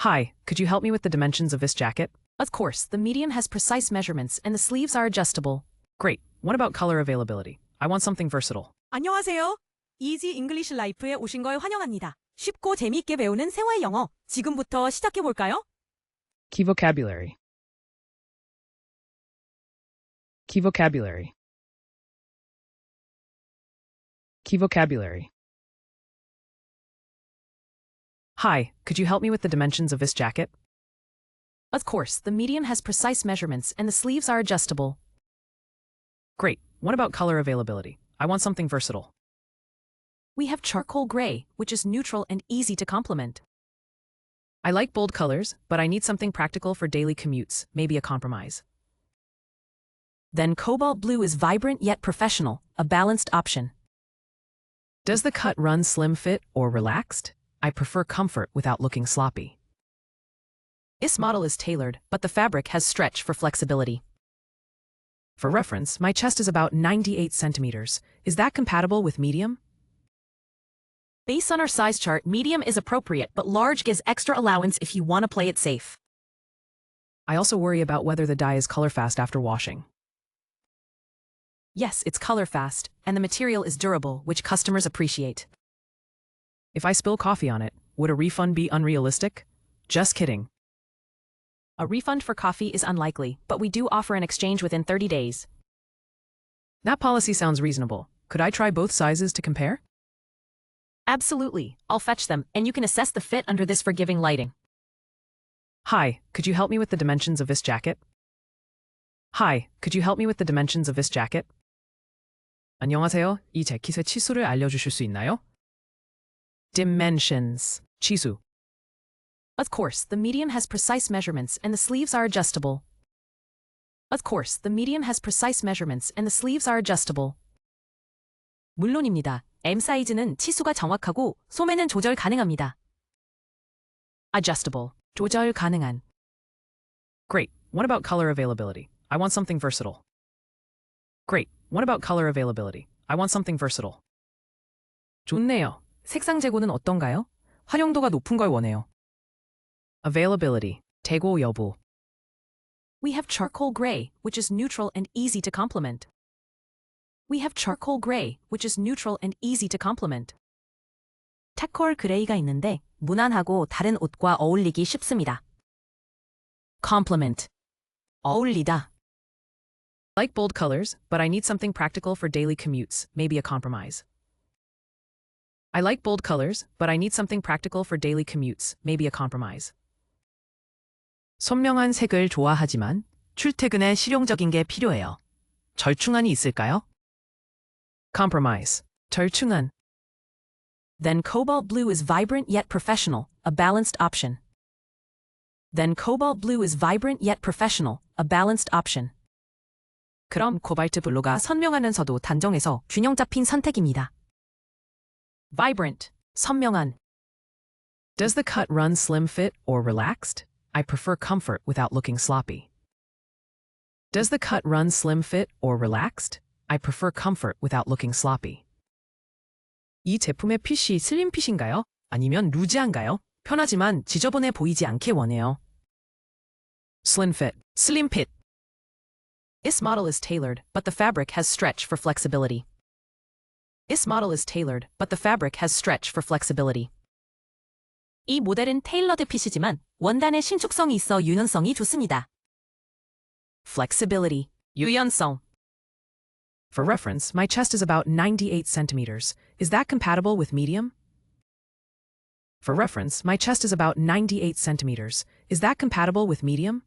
Hi, could you help me with the dimensions of this jacket? Of course, the medium has precise measurements and the sleeves are adjustable. Great. What about color availability? I want something versatile. 안녕하세요. 이지 잉글리시 라이프에 오신 걸 환영합니다. 쉽고 재미있게 배우는 생활 영어. 지금부터 시작해 볼까요? Key vocabulary. Key vocabulary. Key vocabulary. Hi, could you help me with the dimensions of this jacket? Of course, the medium has precise measurements and the sleeves are adjustable. Great. What about color availability? I want something versatile. We have charcoal gray, which is neutral and easy to complement. I like bold colors, but I need something practical for daily commutes, maybe a compromise. Then cobalt blue is vibrant yet professional, a balanced option. Does the cut run slim fit or relaxed? I prefer comfort without looking sloppy. This model is tailored, but the fabric has stretch for flexibility. For reference, my chest is about 98 centimeters. Is that compatible with medium? Based on our size chart, medium is appropriate, but large gives extra allowance if you want to play it safe. I also worry about whether the dye is color fast after washing. Yes, it's color fast, and the material is durable, which customers appreciate. If I spill coffee on it, would a refund be unrealistic? Just kidding. A refund for coffee is unlikely, but we do offer an exchange within 30 days. That policy sounds reasonable. Could I try both sizes to compare? Absolutely. I'll fetch them, and you can assess the fit under this forgiving lighting. Hi, could you help me with the dimensions of this jacket? Hi, could you help me with the dimensions of this jacket? 안녕하세요. 이 재킷의 치수를 알려주실 수 있나요? Dimensions. 치수. Of course, the medium has precise measurements and the sleeves are adjustable. Of course, the medium has precise measurements and the sleeves are adjustable. 물론입니다. M 사이즈는 치수가 정확하고 소매는 조절 가능합니다. Adjustable. 조절 가능한. Great. What about color availability? I want something versatile. Great. What about color availability? I want something versatile. 좋네요. 색상 재고는 어떤가요? 활용도가 높은 걸 원해요. Availability. 재고 여부. We have charcoal gray, which is neutral and easy to complement. We have charcoal gray, which is neutral and easy to complement. 타콜 그레이가 있는데 무난하고 다른 옷과 어울리기 쉽습니다. Complement. 어울리다. Like bold colors, but I need something practical for daily commutes, maybe a compromise. I like bold colors, but I need something practical for daily commutes, maybe a compromise. 선명한 색을 좋아하지만 출퇴근에 실용적인 게 필요해요. 절충안이 있을까요? Compromise. 절충안. Then cobalt blue is vibrant yet professional, a balanced option. Then cobalt blue is vibrant yet professional, a balanced option. 그럼 코발트 블루가 선명하면서도 단정해서 균형 잡힌 선택입니다. Vibrant, 선명한. Does the cut run slim fit or relaxed? I prefer comfort without looking sloppy. Does the cut run slim fit or relaxed? I prefer comfort without looking sloppy. 이 제품의 핏이 슬림 핏인가요? 아니면 루즈한가요? 편하지만 지저분해 보이지 않게 원해요. Slim fit, slim fit. This model is tailored, but the fabric has stretch for flexibility. This model is tailored, but the fabric has stretch for flexibility. 이 모델은 테일러드 핏이지만 원단의 신축성이 있어 유연성이 좋습니다. Flexibility, 유연성. For reference, my chest is about 98 centimeters. Is that compatible with medium? For reference, my chest is about 98 centimeters. Is that compatible with medium?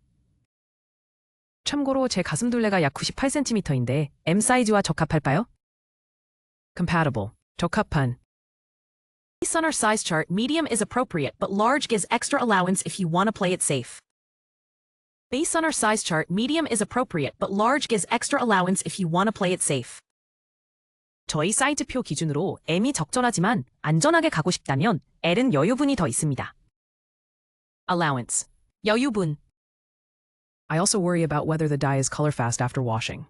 참고로 제 가슴둘레가 약 98cm인데 M 사이즈와 적합할까요? Compatible. 적합한. Based on our size chart, medium is appropriate, but large gives extra allowance if you want to play it safe. Based on our size chart, medium is appropriate, but large gives extra allowance if you want to play it safe. 저희 사이즈표 기준으로 M이 적절하지만 안전하게 가고 싶다면 L은 여유분이 더 있습니다. Allowance. 여유분. I also worry about whether the dye is color fast after washing.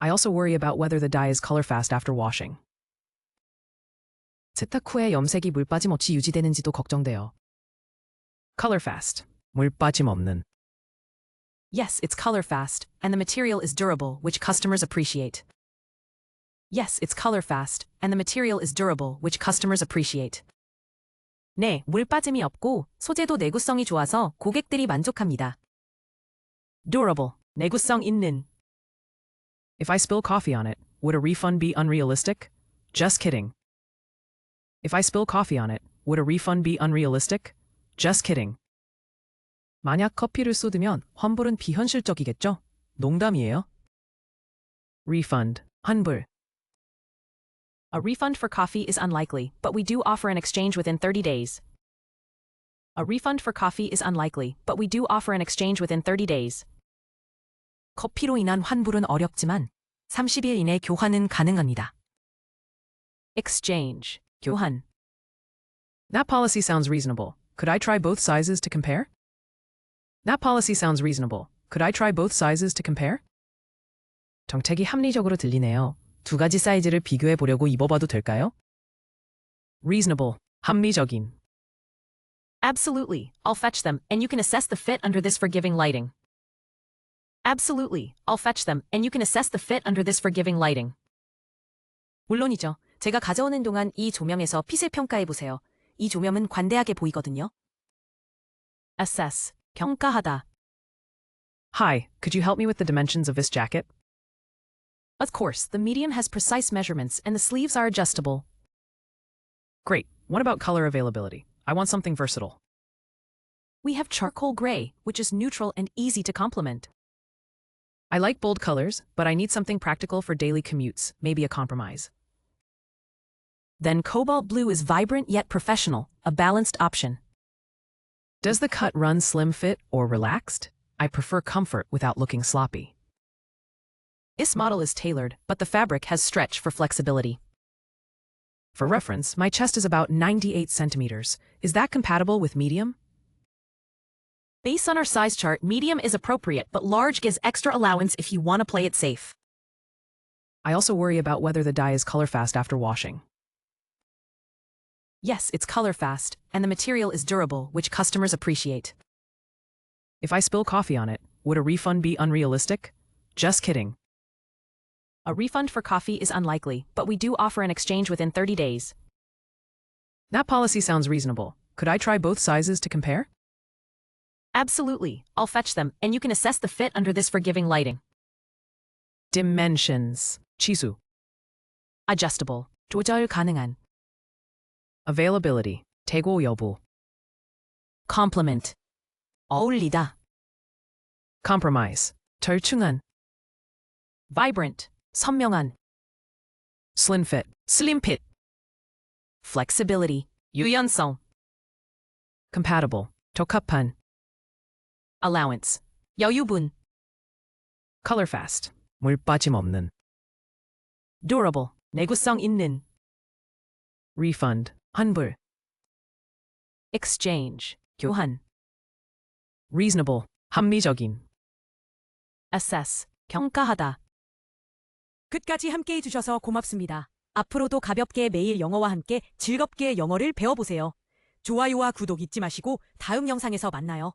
I also worry about whether the dye is color fast after washing. 세탁 후에 염색이 물 빠짐 없이 유지되는지도 걱정돼요. Color fast. 물 빠짐없는. Yes, it's color fast, and the material is durable, which customers appreciate. Yes, it's color fast, and the material is durable, which customers appreciate. 네, 물 빠짐이 없고 소재도 내구성이 좋아서 고객들이 만족합니다. durable, 내구성 있는. If I spill coffee on it, would a refund be unrealistic? Just kidding. If I spill coffee on it, would a refund be unrealistic? Just kidding. 만약 커피를 쏟으면 환불은 비현실적이겠죠? 농담이에요. refund, 환불. A refund for coffee is unlikely, but we do offer an exchange within 30 days. A refund for coffee is unlikely, but we do offer an exchange within 30 days. 커피로 인한 환불은 어렵지만 30일 이내 교환은 가능합니다. exchange, 교환. That policy sounds reasonable. Could I try both sizes to compare? That policy sounds reasonable. Could I try both sizes to compare? 정책이 합리적으로 들리네요. 두 가지 사이즈를 비교해 보려고 입어봐도 될까요? reasonable, 합리적인. Absolutely, I'll fetch them, and you can assess the fit under this forgiving lighting. Absolutely, I'll fetch them, and you can assess the fit under this forgiving lighting. 물론이죠. 제가 가져오는 동안 이 조명에서 핏을 평가해 보세요. 이 조명은 관대하게 보이거든요. assess, 평가하다. Hi, could you help me with the dimensions of this jacket? Of course, the medium has precise measurements and the sleeves are adjustable. Great. What about color availability? I want something versatile. We have charcoal gray, which is neutral and easy to complement. I like bold colors, but I need something practical for daily commutes, maybe a compromise. Then cobalt blue is vibrant yet professional, a balanced option. Does the cut run slim fit or relaxed? I prefer comfort without looking sloppy. This model is tailored, but the fabric has stretch for flexibility. For reference, my chest is about 98 centimeters. Is that compatible with medium? Based on our size chart, medium is appropriate, but large gives extra allowance if you want to play it safe. I also worry about whether the dye is color fast after washing. Yes, it's color fast, and the material is durable, which customers appreciate. If I spill coffee on it, would a refund be unrealistic? Just kidding. A refund for coffee is unlikely, but we do offer an exchange within 30 days. That policy sounds reasonable. Could I try both sizes to compare? Absolutely, I'll fetch them, and you can assess the fit under this forgiving lighting. Dimensions. 치수. Adjustable, 조절 가능한. Availability. 대고 여부. Complement, 어울리다. Compromise. 절충한. Vibrant, 선명한. Slim fit. Slim fit. Flexibility, 유연성. Compatible. 적합한. Allowance, 여유분. Color fast. 물 빠짐 없는. Durable, 내구성 있는. Refund. 환불. Exchange, 교환. Reasonable. 합리적인. Assess, 평가하다. 끝까지 함께 해 주셔서 고맙습니다. 앞으로도 가볍게 매일 영어와 함께 즐겁게 영어를 배워보세요. 좋아요와 구독 잊지 마시고 다음 영상에서 만나요.